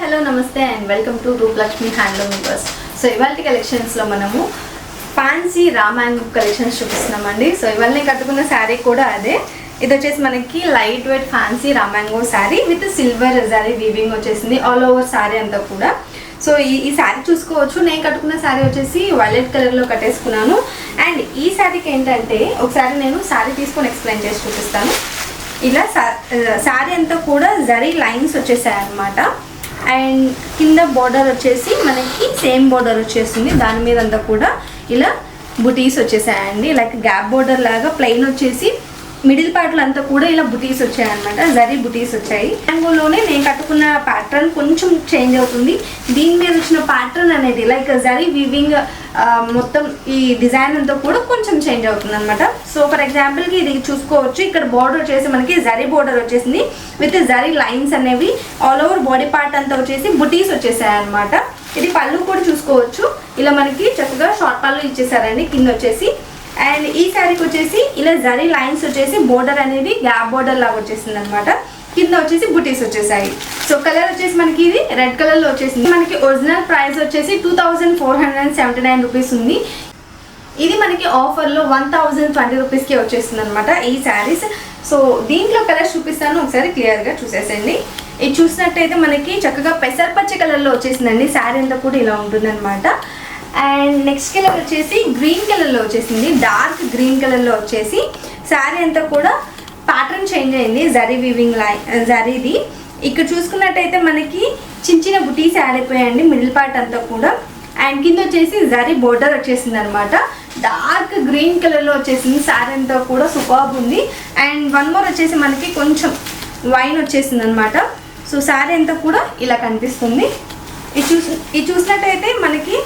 Hello నమస్తే and welcome to Roopalakshmi handloom universe. So ఇవాళ కలెక్షన్స్లో మనము ఫ్యాన్సీ రామాంగ్ కలెక్షన్స్ చూపిస్తున్నామండి. సో ఇవాళ నేను కట్టుకున్న శారీ కూడా అదే. ఇది వచ్చేసి మనకి light weight fancy రామాంగో sari with silver sari weaving వచ్చేసింది. ఆల్ ఓవర్ శారీ అంతా కూడా. సో ఈ ఈ శారీ చూసుకోవచ్చు. నేను కట్టుకున్న శారీ వచ్చేసి వైలెట్ కలర్లో కట్టేసుకున్నాను. అండ్ ఈ శారీకి ఏంటంటే ఒకసారి నేను శారీ తీసుకొని ఎక్స్ప్లెయిన్ చేసి చూపిస్తాను. ఇలా శారీ అంతా కూడా జరీ లైన్స్ వచ్చేసాయి అనమాట అండ్ కింద బోర్డర్ వచ్చేసి మనకి సేమ్ బోర్డర్ వచ్చేసింది దాని మీద అంతా కూడా ఇలా బుటీస్ వచ్చేసాయండి. లైక్ గ్యాప్ బోర్డర్ లాగా ప్లెయిన్ వచ్చేసి మిడిల్ పార్ట్లో అంతా కూడా ఇలా బుటీస్ వచ్చాయన్నమాట జరీ బుటీస్ వచ్చాయి. ట్యాంగోలోనే నేను కట్టుకున్న ప్యాటర్న్ కొంచెం చేంజ్ అవుతుంది. దీని మీద వచ్చిన ప్యాటర్న్ అనేది లైక్ జరీ వివింగ్ మొత్తం ఈ డిజైన్ అంతా కూడా కొంచెం చేంజ్ అవుతుంది అనమాట సో ఫర్ ఎగ్జాంపుల్కి ఇది చూసుకోవచ్చు. ఇక్కడ బార్డర్ వచ్చేసి మనకి జరీ బార్డర్ వచ్చేసింది. విత్ జరీ లైన్స్ అనేవి ఆల్ ఓవర్ బాడీ పార్ట్ అంతా వచ్చేసి బుటీస్ వచ్చేసాయి అనమాట ఇది పళ్ళు కూడా చూసుకోవచ్చు. ఇలా మనకి చక్కగా షార్ట్ పళ్ళు ఇచ్చేసారండి. కింద వచ్చేసి అండ్ ఈ శారీకి వచ్చేసి ఇలా జరీ లైన్స్ వచ్చేసి బోర్డర్ అనేది గ్యాప్ బోర్డర్ లాగా వచ్చేసింది అనమాట కింద వచ్చేసి బుటీస్ వచ్చేసాయి. సో కలర్ వచ్చేసి మనకి ఇది రెడ్ కలర్లో వచ్చేసింది. మనకి ఒరిజినల్ ప్రైస్ వచ్చేసి two thousand four hundred and seventy nine rupees ఉంది. ఇది మనకి ఆఫర్లో వన్ థౌజండ్ ట్వంటీ రూపీస్కి వచ్చేస్తుంది అనమాట ఈ శారీస్. సో దీంట్లో కలర్స్ చూపిస్తాను. ఒకసారి క్లియర్గా చూసేసండి ఇది చూసినట్టయితే మనకి చక్కగా పెసరపచ్చ కలర్లో వచ్చేసిందండి. శారీ అంతా కూడా ఇలా ఉంటుందన్నమాట. అండ్ నెక్స్ట్ కలర్ వచ్చేసి గ్రీన్ కలర్లో వచ్చేసింది. డార్క్ గ్రీన్ కలర్లో వచ్చేసి శారీ అంతా కూడా ప్యాటర్న్ చేంజ్ అయింది. జరీ వీవింగ్ లైన్ జరీది ఇక్కడ చూసుకున్నట్టయితే మనకి చిన్న చిన్న బుటీస్ యాడ్ అయిపోయాయండి. మిడిల్ పార్ట్ అంతా కూడా. అండ్ కింద వచ్చేసి జరీ బోర్డర్ వచ్చేసింది అనమాట డార్క్ గ్రీన్ కలర్లో వచ్చేసింది. శారీ అంతా కూడా సూపర్బ్ ఉంది. అండ్ వన్ మోర్ వచ్చేసి మనకి కొంచెం వైన్ వచ్చేసింది అనమాట సో శారీ అంతా కూడా ఇలా కనిపిస్తుంది. ఇది చూసి ఇది చూసినట్టయితే మనకి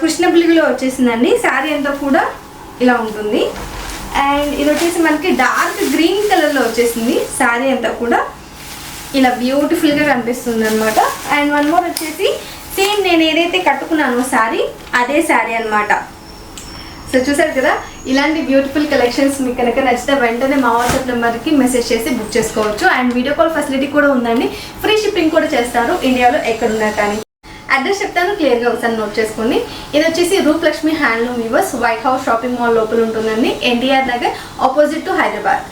కృష్ణ పిలుగులో వచ్చేసిందండి. శారీ అంతా కూడా ఇలా ఉంటుంది. అండ్ ఇది వచ్చేసి మనకి డార్క్ గ్రీన్ కలర్లో వచ్చేసింది. శారీ అంతా కూడా ఇలా బ్యూటిఫుల్గా కనిపిస్తుంది అనమాట అండ్ వన్ మోర్ వచ్చేసి సేమ్ నేను ఏదైతే కట్టుకున్నానో శారీ అదే శారీ అన్నమాట. సో చూసారు కదా ఇలాంటి బ్యూటిఫుల్ కలెక్షన్స్ మీకు కనుక నచ్చితే వెంటనే మా వాట్సాప్ నెంబర్కి మెసేజ్ చేసి బుక్ చేసుకోవచ్చు. అండ్ వీడియో కాల్ ఫెసిలిటీ కూడా ఉందండి. ఫ్రీ షిప్పింగ్ కూడా చేస్తారు. ఇండియాలో ఎక్కడున్నా కానీ. అడ్రస్ చెప్తాను క్లియర్గా ఒకసారి నోట్ చేసుకోండి. ఇది వచ్చేసి Rupalakshmi handloom weavers White House shopping mall లోపల ఉంటుందండి NTR Nagar opposite to Hyderabad.